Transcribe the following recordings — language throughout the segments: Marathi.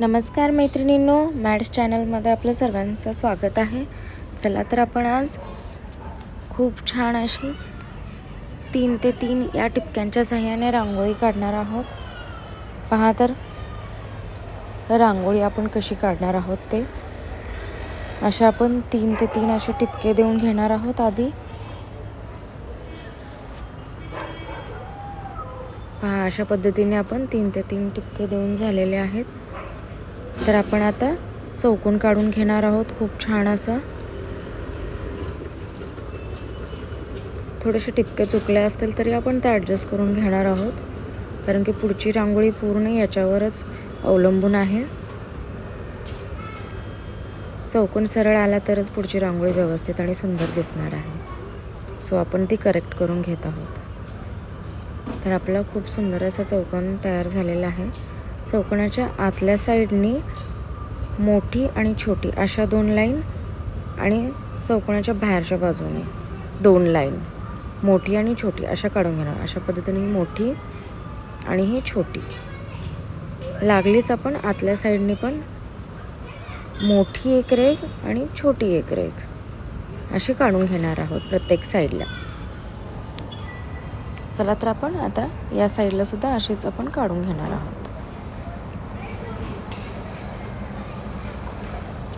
नमस्कार मैत्रिणींनो मॅड्स चॅनलमध्ये आपलं सर्वांचं स्वागत आहे. चला तर आपण आज खूप छान अशी तीन ते तीन या टिपक्यांच्या सहाय्याने रांगोळी काढणार आहोत. पहा तर रांगोळी आपण कशी काढणार आहोत ते. अशा आपण तीन ते तीन असे टिपके देऊन घेणार आहोत आधी. पहा अशा पद्धतीने आपण तीन ते तीन टिपके देऊन झालेले आहेत. तर आपण आता चौकोन काढून घेणार आहोत. खूप छान असं. थोडेसे टिपके चुकले असतील तरी आपण ते ॲडजस्ट करून घेणार आहोत. कारण की पुढची रांगोळी पूर्ण याच्यावरच अवलंबून आहे. चौकोन सरळ आला तरच पुढची रांगोळी व्यवस्थित आणि सुंदर दिसणार आहे. सो आपण ती करेक्ट करून घेत आहोत. तर आपला खूप सुंदर असा चौकोन तयार झालेला आहे. चौकोनाच्या आतल्या साईडनी मोठी आणि छोटी अशा दोन लाईन आणि चौकोनाच्या बाहेरच्या बाजूने दोन लाईन. मोठी आणि छोटी अशा काढून घेणार. अशा पद्धतीने ही मोठी आणि ही छोटी. लागलीच आपण आतल्या साईडनी पण मोठी एक रेग आणि छोटी एक रेग अशी काढून घेणार आहोत प्रत्येक साईडला. चला तर आपण आता या साईडला सुद्धा अशीच आपण काढून घेणार आहोत.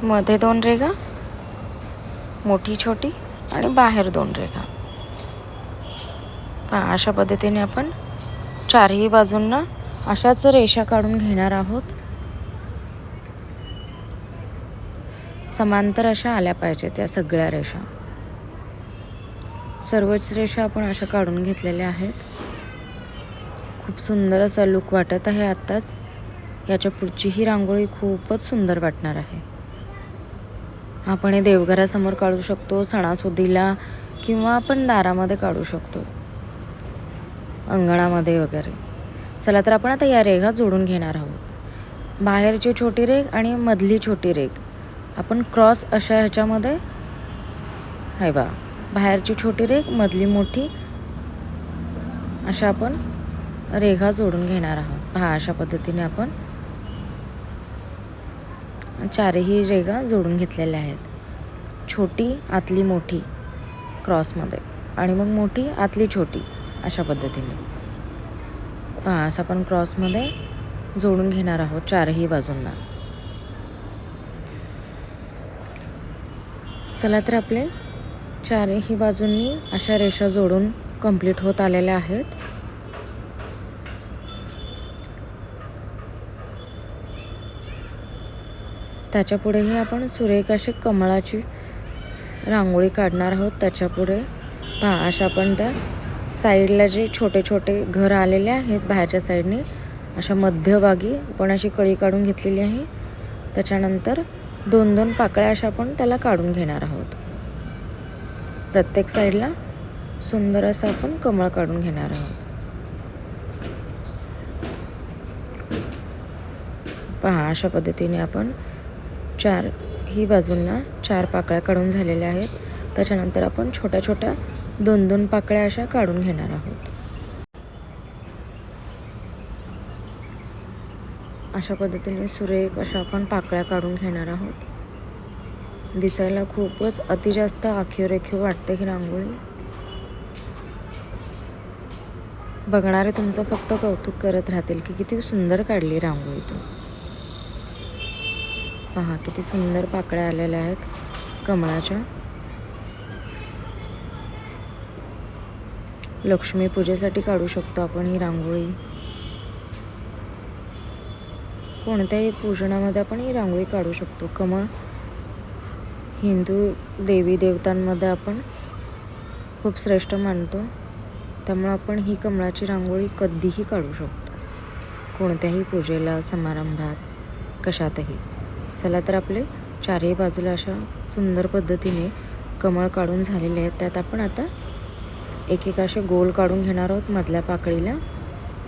मध्ये दोन रेगा मोठी छोटी आणि बाहेर दोन रेगा हां अशा पद्धतीने आपण चारही बाजूंना अशाच रेषा काढून घेणार आहोत. समांतर अशा आल्या पाहिजेत या सगळ्या रेषा. सर्वच रेषा आपण अशा काढून घेतलेल्या आहेत. खूप सुंदर असा लुक वाटत आहे आत्ताच. याच्या पुढचीही रांगोळी खूपच सुंदर वाटणार आहे. आपण हे देवघरासमोर काढू शकतो सणासुदीला किंवा आपण दारामध्ये काढू शकतो. अंगणामध्ये वगैरे. चला तर आपण आता या रेघा जोडून घेणार आहोत. बाहेरची छोटी रेघ आणि मधली छोटी रेघ. आपण क्रॉस अशा ह्याच्यामध्ये. आहे बा. बाहेरची छोटी रेघ मधली मोठी. अशा आपण रेघा जोडून घेणार आहोत. पहा अशा पद्धतीने आपण चारही रेगा जोडून घेतलेल्या आहेत. छोटी आतली मोठी क्रॉसमध्ये. आणि मग मोठी आतली छोटी अशा पद्धतीने. पहा असं आपण क्रॉसमध्ये जोडून घेणार आहोत चारही बाजूंना. चला तर आपले चारही बाजूंनी अशा रेषा जोडून कंप्लीट होत आलेल्या आहेत. त्याच्यापुढेही आपण सुरेख अशी कमळाची रांगोळी काढणार आहोत. त्याच्यापुढे पहा अशा आपण त्या साईडला जे छोटे छोटे घर आलेले आहेत बाहेरच्या साईडने अशा मध्यभागी आपण अशी कळी काढून घेतलेली आहे. त्याच्यानंतर दोन दोन पाकळ्या अशा आपण त्याला काढून घेणार आहोत. प्रत्येक साईडला सुंदर असं आपण कमळ काढून घेणार आहोत. पहा अशा पद्धतीने आपण चार ही बाजूंना चार पाकळ्या काढून झालेल्या आहेत. त्याच्यानंतर आपण छोट्या छोट्या दोन दोन पाकळ्या अशा काढून घेणार आहोत. अशा पद्धतीने सुरेख अशा आपण पाकळ्या काढून घेणार आहोत. दिसायला खूपच अतिजास्त आखीव रेखीव वाटते ही रांगोळी. बघणारे तुमचं फक्त कौतुक करत राहतील की किती सुंदर काढली रांगोळी तू पहा किती सुंदर पाकळ्या आलेल्या आहेत कमळाच्या. लक्ष्मी पूजेसाठी काढू शकतो आपण ही रांगोळी. कोणत्याही पूजनामध्ये आपण ही रांगोळी काढू शकतो. कमळ हिंदू देवी देवतांमध्ये आपण खूप श्रेष्ठ मानतो. त्यामुळं आपण ही कमळाची रांगोळी कधीही काढू शकतो. कोणत्याही पूजेला समारंभात कशातही. चला तर आपले चारही बाजूला अशा सुंदर पद्धतीने कमळ काढून झालेले आहेत. त्यात आपण आता एक एक असे गोल काढून घेणार आहोत मधल्या पाकळीला.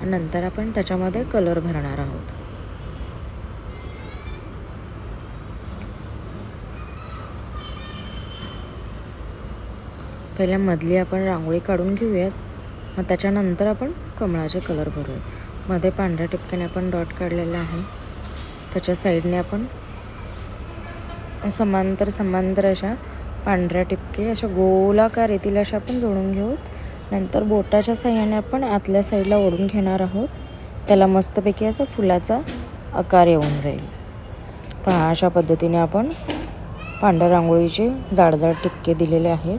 आणि नंतर आपण त्याच्यामध्ये कलर भरणार आहोत. पहिल्या मधली आपण रांगोळी काढून घेऊयात. मग त्याच्यानंतर आपण कमळाचे कलर भरूयात. मध्ये पांढऱ्या टिपक्याने आपण डॉट काढलेला आहे. त्याच्या साईडने आपण समांतर समांतर अशा पांढऱ्या टिपके अशा गोलाकार येतील अशा आपण जोडून घेऊ. नंतर बोटाच्या साह्याने आपण आतल्या साईडला ओढून घेणार आहोत. त्याला मस्तपैकी असा फुलाचा आकार येऊन जाईल. पहा अशा पद्धतीने आपण पांढऱ्या रांगोळीचे जाडजाड टिपके दिलेले आहेत.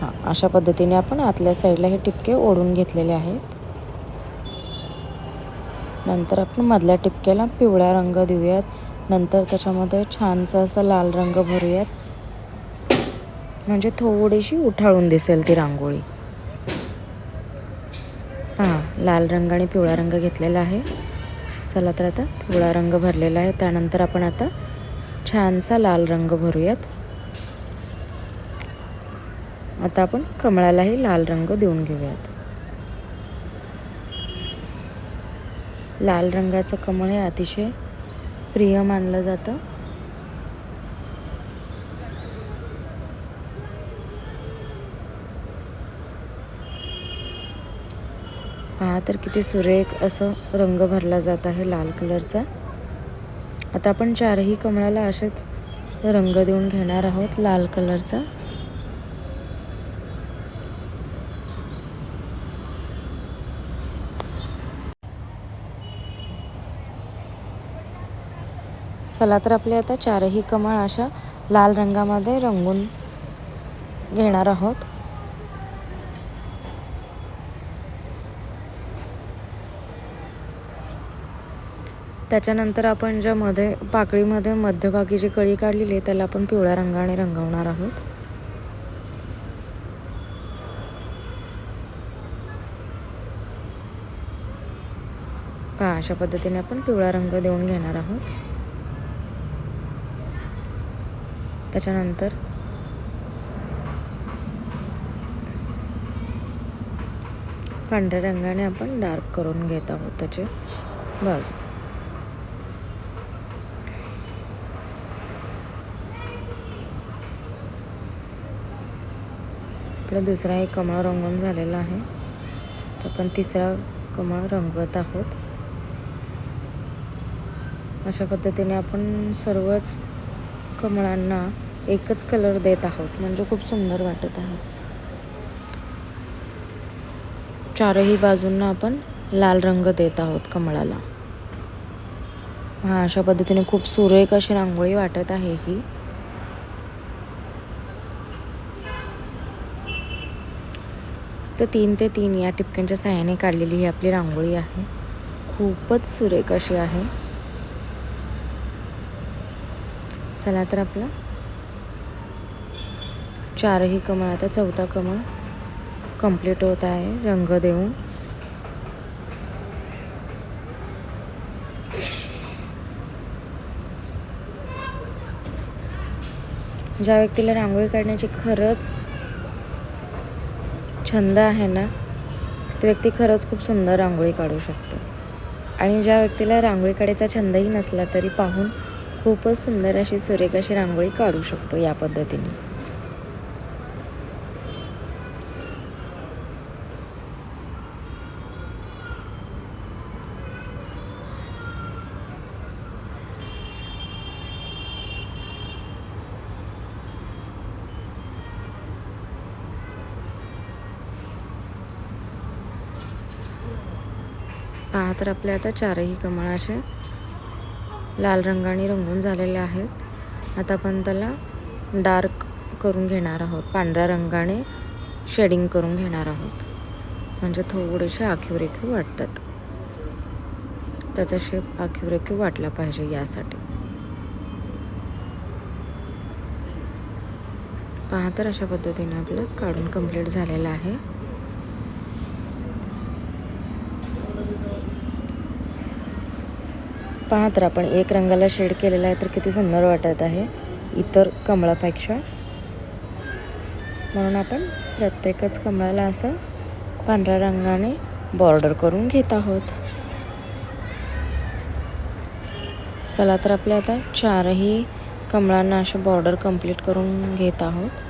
हां अशा पद्धतीने आपण आतल्या साईडला हे टिपके ओढून घेतलेले आहेत. नंतर आपण मधल्या टिपक्याला पिवळा रंग देऊयात. नंतर त्याच्यामध्ये छानसा असा लाल रंग भरूयात. म्हणजे थोडीशी उठाळून दिसेल ती रांगोळी. हां लाल रंग आणि पिवळा रंग घेतलेला आहे. चला तर आता पिवळा रंग भरलेला आहे. त्यानंतर आपण आता छानसा लाल रंग भरूयात. आता आपण कमळालाही लाल रंग देऊन घेऊयात. लाल रंगाचं कमळ हे अतिशय प्रिय मानलं जातं. पहा तर किती सुरेख असं रंग भरला जात आहे लाल कलरचा. आता आपण चारही कमळाला असेच रंग देऊन घेणार आहोत लाल कलरचा. चला तर आपले आता चारही कमळ अशा लाल रंगामध्ये रंगून घेणार आहोत. त्याच्यानंतर आपण ज्या मध्ये पाकळीमध्ये मध्यभागी जी कळी काढलेली आहे त्याला आपण पिवळ्या रंगाने रंगवणार आहोत. पहा अशा पद्धतीने आपण पिवळा रंग देऊन घेणार आहोत. त्याच्यानंतर पांढऱ्या रंगाने आपण डार्क करून घेत आहोत त्याचे बाजू. आपला दुसरा एक कमळ रंगून झालेला आहे. तर आपण तिसरा कमळ रंगवत आहोत. अशा पद्धतीने आपण सर्वच कमळांना एकच कलर देत आहोत. म्हणजे खूप सुंदर वाटत आहे. चारही बाजूंना आपण लाल रंग देत आहोत कमळाला. हा अशा पद्धतीने खूप सुरेख अशी रांगोळी वाटत आहे ही. तर तीन ते तीन या टिपक्यांच्या सहाय्याने काढलेली ही आपली रांगोळी आहे. खूपच सुरेख अशी आहे. चला तर आपला चारही कमळ आता चौथा कमळ कंप्लीट होत आहे रंग देऊन. ज्या व्यक्तीला रांगोळी काढण्याची खरंच छंद आहे ना ती व्यक्ती खरंच खूप सुंदर रांगोळी काढू शकते. आणि ज्या व्यक्तीला रांगोळी काढायचा छंदही नसला तरी पाहून खूपच सुंदर अशी सुरेख अशी रांगोळी काढू शकतो या पद्धतीने. पहा तर आपल्या आता चारही कमळ असे लाल रंगाने रंगून झालेले आहेत. आता आपण त्याला डार्क करून घेणार आहोत. पांढऱ्या रंगाने शेडिंग करून घेणार आहोत. म्हणजे थोडेसे आखीव रेखीव वाटतात. त्याचा शेप आखीव रेखीव वाटला पाहिजे यासाठी. पहा तर अशा पद्धतीने आपलं काढून कंप्लीट झालेलं आहे. पहा तर आपण एक रंगाला शेड केलेला आहे तर किती सुंदर वाटत आहे. इतर कमळापेक्षा. म्हणून आपण प्रत्येकच कमळाला असं पांढऱ्या रंगाने बॉर्डर करून घेत आहोत. चला तर आपल्या आता चारही कमळांना असे बॉर्डर कंप्लीट करून घेत आहोत.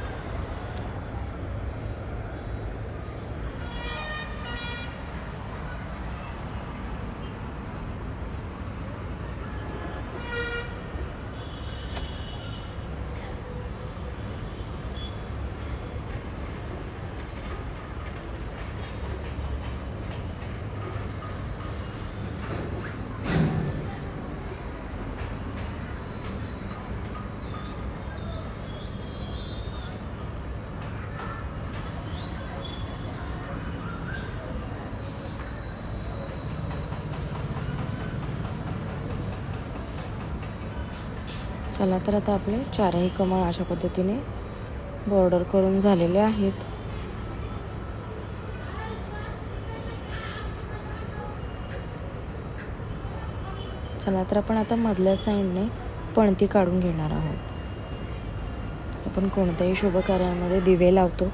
चला तर आता आपले चारही कमळ अशा पद्धतीने बॉर्डर करून झालेले आहेत. चला तर आपण आता मधल्या साईडने पणती काढून घेणार आहोत. आपण कोणत्याही शुभ कार्यामध्ये दिवे लावतो.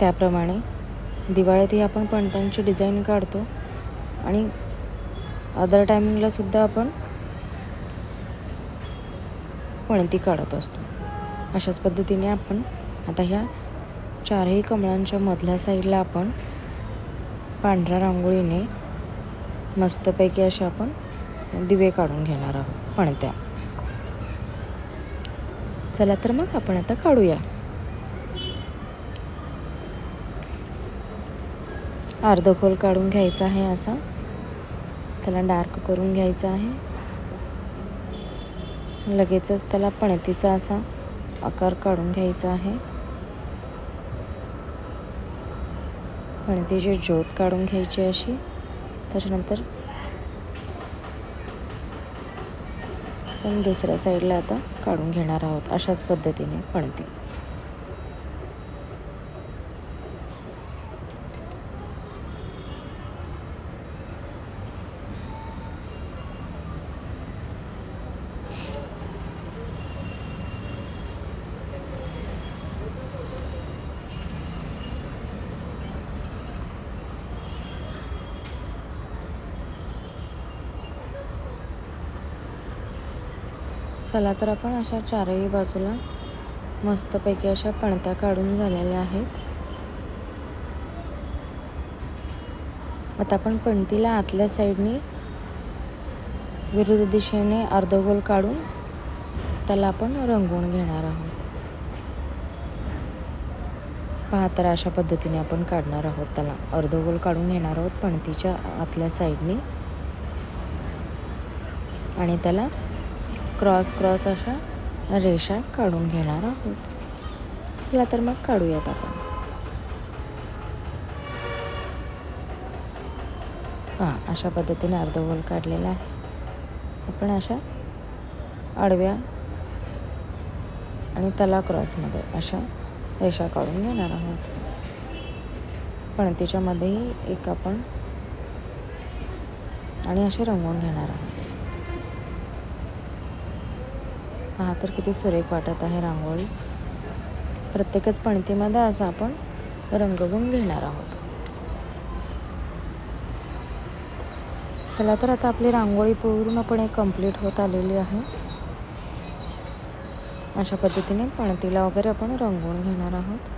त्याप्रमाणे दिवाळीतही आपण पणत्यांची डिझाईन काढतो. आणि अदर टायमिंगला सुद्धा आपण पणती काढत असतो. अशाच पद्धतीने आपण आता ह्या चारही कमळांच्या मधल्या साईडला आपण पांढऱ्या रांगोळीने मस्तपैकी असे आपण दिवे काढून घेणार आहोत पणत्या. चला तर मग आपण आता काढूया. अर्धखोल काढून घ्यायचा आहे असा. त्याला डार्क करून घ्यायचा आहे. लगेचच त्याला पणतीचा असा आकार काढून घ्यायचा आहे. पणतीची ज्योत काढून घ्यायची अशी. त्याच्यानंतर पण दुसऱ्या साईडला आता काढून घेणार आहोत अशाच पद्धतीने पणती. चला तर आपण अशा चारही बाजूला मस्तपैकी अशा पणत्या काढून झालेल्या आहेत. आता आपण पणतीला आतल्या साईडने विरुद्ध दिशेने अर्धगोल काढून त्याला आपण रंगवून घेणार आहोत. पहा तर अशा पद्धतीने आपण काढणार आहोत त्याला. अर्धगोल काढून घेणार आहोत पणतीच्या आतल्या साईडने. आणि त्याला क्रॉस क्रॉस अशा रेषा काढून घेणार आहोत. चला तर मग काढूयात आपण. हां अशा पद्धतीने अर्धगोल काढलेला आहे. आपण अशा आडव्या आणि तला क्रॉसमध्ये अशा रेषा काढून घेणार आहोत. पणतीच्यामध्येही एक आपण आणि असे रंगवून घेणार आहोत. पहा तर किती सुरेख वाटत आहे रांगोळी. प्रत्येकच पणतीमध्ये असं आपण रंगवून घेणार आहोत. चला तर आता आपली रांगोळी पूर्णपणे कंप्लीट होत आलेली आहे. अशा पद्धतीने पणतीला वगैरे आपण रंगवून घेणार आहोत.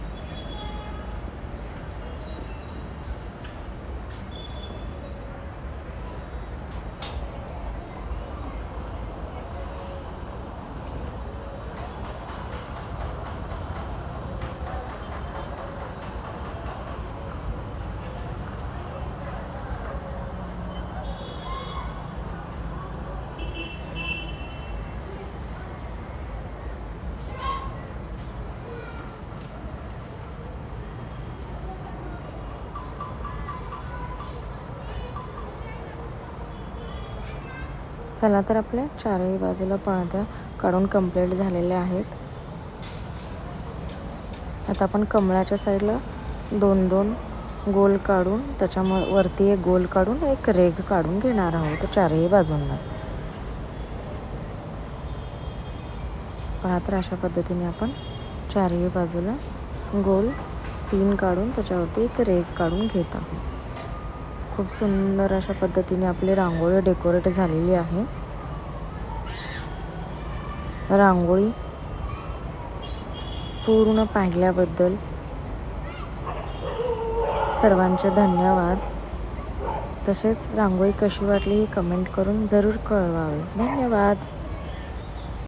चला तर आपल्या चारही बाजूला पणत्या काढून कंप्लीट झालेल्या आहेत. आता आपण कमळाच्या साईडला दोन दोन गोल काढून त्याच्याम वरती एक गोल काढून एक रेग काढून घेणार आहोत चारही बाजूंना. पाहत अशा पद्धतीने आपण चारही बाजूला गोल तीन काढून त्याच्यावरती एक रेग काढून घेत आहोत. खूप सुंदर अशा पद्धतीने आपली रांगोळी डेकोरेट झालेली आहे. रांगोळी पूर्ण पाहिल्याबद्दल सर्वांचे धन्यवाद. तसेच रांगोळी कशी वाटली ही कमेंट करून जरूर कळवावे. धन्यवाद.